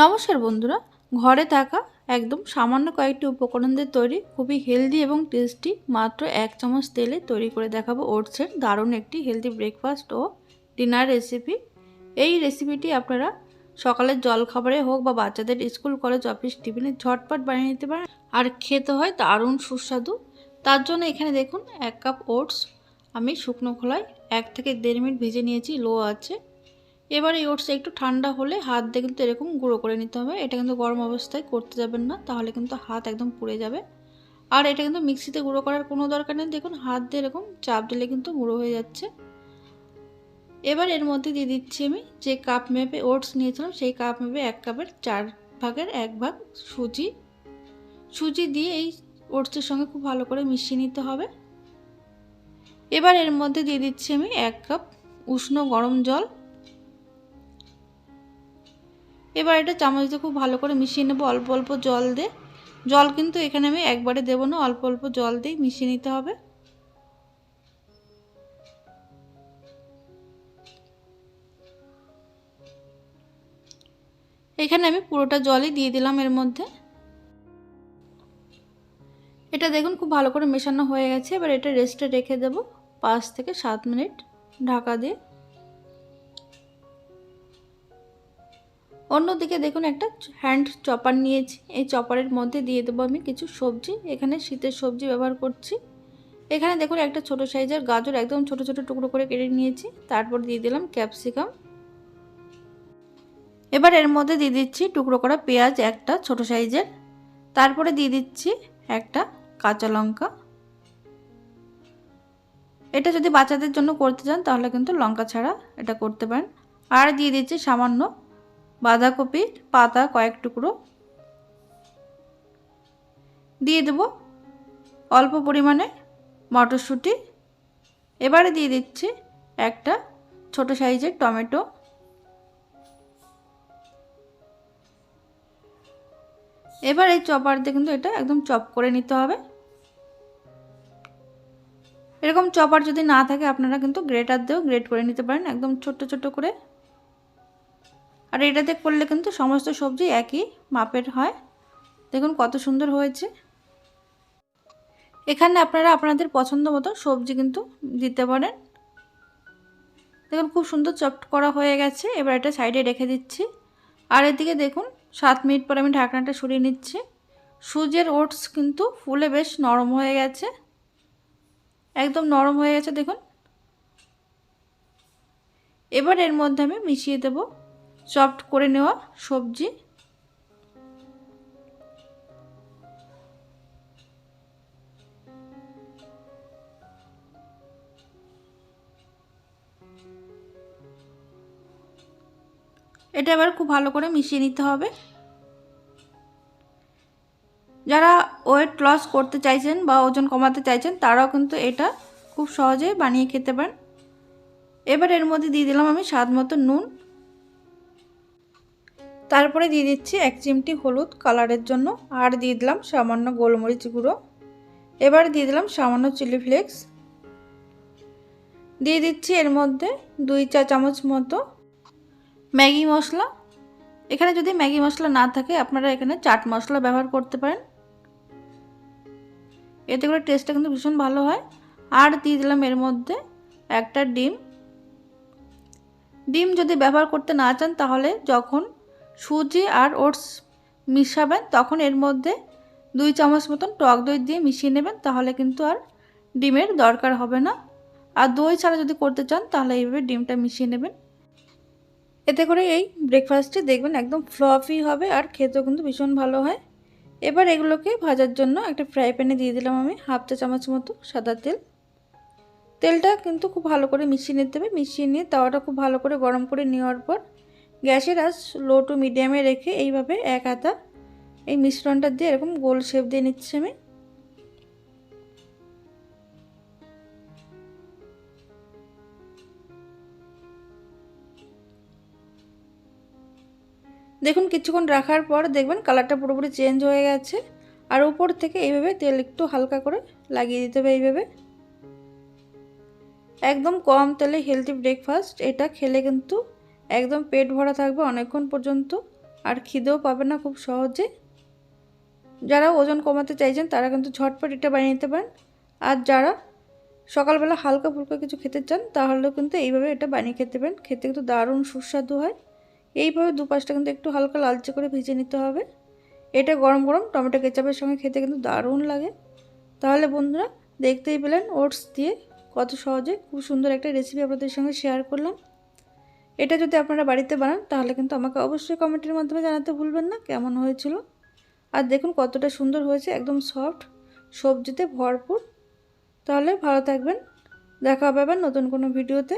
নমস্কার বন্ধুরা, ঘরে থাকা একদম সামান্য কয়েকটি উপকরণ দিয়ে তৈরি খুবই হেলদি এবং টেস্টি মাত্র এক চামচ তেলে তৈরি করে দেখাবো ওটসের দারুণ একটি হেলদি ব্রেকফাস্ট ও ডিনার রেসিপি এই রেসিপিটি আপনারা সকালের জলখাবারে হোক বা বাচ্চাদের স্কুল কলেজ অফিস টিফিনে ঝটপট বানিয়ে নিতে পারেন আর খেতে হয় দারুণ সুস্বাদু। তার জন্য এখানে দেখুন এক কাপ ওটস আমি শুকনো খোলায় এক থেকে দেড় মিনিট ভেজে নিয়েছি লো আছে এবার এই ওটস একটু ঠান্ডা হলে হাত দিয়ে কিন্তু এরকম গুঁড়ো করে নিতে হবে। এটা কিন্তু গরম অবস্থায় করতে যাবেন না, তাহলে কিন্তু হাত একদম পুড়ে যাবে। আর এটা কিন্তু মিক্সিতে গুঁড়ো করার কোনো দরকার নেই। দেখুন, হাত দিয়ে এরকম চাপ দিলে কিন্তু গুঁড়ো হয়ে যাচ্ছে। এবার এর মধ্যে দিয়ে দিচ্ছি আমি যে কাপ মেপে ওটস নিয়েছিলাম, সেই কাপ মেপে এক কাপের চার ভাগের এক ভাগ সুজি। সুজি দিয়ে এই ওটসের সঙ্গে খুব ভালো করে মিশিয়ে নিতে হবে। এবার এর মধ্যে দিয়ে দিচ্ছি আমি এক কাপ উষ্ণ গরম জল। এবার এটা চামচ দিয়ে খুব ভালো করে মিশিয়ে নেব, অল্প অল্প জল দিয়ে জল কিন্তু এখানে আমি একবারে দেবো না, অল্প অল্প জল দিয়ে মিশিয়ে নিতে হবে। এখানে আমি পুরোটা জলই দিয়ে দিলাম এর মধ্যে। এটা দেখুন খুব ভালো করে মেশানো হয়ে গেছে, এবার এটা রেস্টে রেখে দেব পাঁচ থেকে সাত মিনিট ঢাকা দিয়ে। অন্যদিকে দেখুন একটা হ্যান্ড চপার নিয়েছি। এই চপারের মধ্যে দিয়ে দেবো আমি কিছু সবজি। এখানে শীতের সবজি ব্যবহার করছি। এখানে দেখুন একটা ছোট সাইজের গাজর একদম ছোট ছোট টুকরো করে কেটে নিয়েছি। তারপর দিয়ে দিলাম ক্যাপসিকাম এবার এর মধ্যে দিয়ে দিচ্ছি টুকরো করা পেঁয়াজ একটা ছোট সাইজের তারপরে দিয়ে দিচ্ছি একটা কাঁচা লঙ্কা। এটা যদি বাচ্চাদের জন্য করতে চান তাহলে কিন্তু লঙ্কা ছাড়া এটা করতে পারেন। আর দিয়ে দিচ্ছি সামান্য বাঁধাকপির পাতা কয়েক টুকরো। দিয়ে দেব অল্প পরিমাণে মটরশুঁটি। এবারে দিয়ে দিচ্ছি একটা ছোট সাইজের টমেটো। এবার এই চপার দিয়ে কিন্তু এটা একদম চপ করে নিতে হবে। এরকম চপার যদি না থাকে আপনারা কিন্তু গ্রেটার দিয়েও গ্রেট করে নিতে পারেন একদম ছোট্ট ছোট্ট করে। আর এটাতে করলে কিন্তু সমস্ত সবজি একই মাপের হয়। দেখুন কত সুন্দর হয়েছে। এখানে আপনারা আপনাদের পছন্দ মতো সবজি কিন্তু দিতে পারেন। দেখুন খুব সুন্দর চপট করা হয়ে গেছে। এবার এটা সাইডে রেখে দিচ্ছি। আর এদিকে দেখুন সাত মিনিট পর আমি ঢাকনাটা সরিয়ে নিচ্ছি। সুজের ওটস কিন্তু ফুলে বেশ নরম হয়ে গেছে। একদম নরম হয়ে গেছে, দেখুন। এবার এর মধ্যে আমি মিশিয়ে দেবো। চপড করে নেওয়া সবজি। এটা এবার খুব ভালো করে মিশিয়ে নিতে হবে। যারা ওয়েট লস করতে চাইছেন বা ওজন কমাতে চাইছেন, তারাও কিন্তু এটা খুব সহজে বানিয়ে খেতে পারেন। এবার এর মধ্যে দিয়ে দিলাম আমি স্বাদ মতো নুন। তারপরে দিয়ে দিচ্ছি এক চিমটি হলুদ কালারের জন্য, আর দিয়ে দিলাম সামান্য গোলমরিচ গুঁড়ো। এবার দিয়ে দিলাম সামান্য চিলি ফ্লেক্স। দিয়ে দিচ্ছি এর মধ্যে দুই চা চামচ মতো ম্যাগি মশলা। এখানে যদি ম্যাগি মশলা না থাকে, আপনারা এখানে চাট মশলা ব্যবহার করতে পারেন। এতে করে টেস্টটা কিন্তু ভীষণ ভালো হয়। আর দিয়ে দিলাম এর মধ্যে একটা ডিম। ডিম যদি ব্যবহার করতে না চান, তাহলে যখন সুজি আর ওটস মিশাবেন, তখন এর মধ্যে দুই চামচ মতন টক দই দিয়ে মিশিয়ে নেবেন, তাহলে কিন্তু আর ডিমের দরকার হবে না। আর দই ছাড়া যদি করতে চান, তাহলে এইভাবে ডিমটা মিশিয়ে নেবেন। এতে করে এই ব্রেকফাস্টটি দেখবেন একদম ফ্লফি হবে আর খেতেও কিন্তু ভীষণ ভালো হয়। এবার এগুলোকে ভাজার জন্য একটা ফ্রাই প্যানে দিয়ে দিলাম আমি, হাফ চা চামচ মতো সাদা তেল। তেলটা কিন্তু খুব ভালো করে মিশিয়ে নিতে হবে। মিশিয়ে নিয়ে তাওয়াটা খুব ভালো করে গরম করে নেওয়ার পর গ্যাসের আজ লো টু মিডিয়ামে রেখে এইভাবে এক হাতা এই মিশ্রণটা দিয়ে এরকম গোল শেপ দিয়ে নিচ্ছি আমি। দেখুন, কিছুক্ষণ রাখার পর দেখবেন কালারটা পুরোপুরি চেঞ্জ হয়ে গেছে। আর উপর থেকে এইভাবে তেল একটু হালকা করে লাগিয়ে দিতে হবে এইভাবে। একদম কম তেলে হেলদি ব্রেকফাস্ট এটা খেলে কিন্তু একদম পেট ভরা থাকবে অনেকক্ষণ পর্যন্ত, আর খিদেও পাবে না খুব সহজে। যারা ওজন কমাতে চাইছেন, তারা কিন্তু ঝটপট এটা বানিয়ে নিতে পারেন। আর যারা সকালবেলা হালকা ফুলকা কিছু খেতে চান, তাহলেও কিন্তু এইভাবে এটা বানিয়ে খেতে পারেন। খেতে কিন্তু দারুণ সুস্বাদু হয়। এইভাবে দুপাশটা কিন্তু একটু হালকা লালচে করে ভেজে নিতে হবে। এটা গরম গরম টমেটো কেচাপের সঙ্গে খেতে কিন্তু দারুণ লাগে। তাহলে বন্ধুরা, দেখতেই পেলেন ওটস দিয়ে কত সহজে খুব সুন্দর একটা রেসিপি আপনাদের সঙ্গে শেয়ার করলাম। এটা যদি আপনারা বাড়িতে বানান, তাহলে কিন্তু আমাকে অবশ্যই কমেন্টের মাধ্যমে জানাতে ভুলবেন না কেমন হয়েছিল। আর দেখুন কতটা সুন্দর হয়েছে, একদম সফট, সবজিতে ভরপুর। তাহলে ভালো থাকবেন, দেখা হবে আবার নতুন কোনো ভিডিওতে।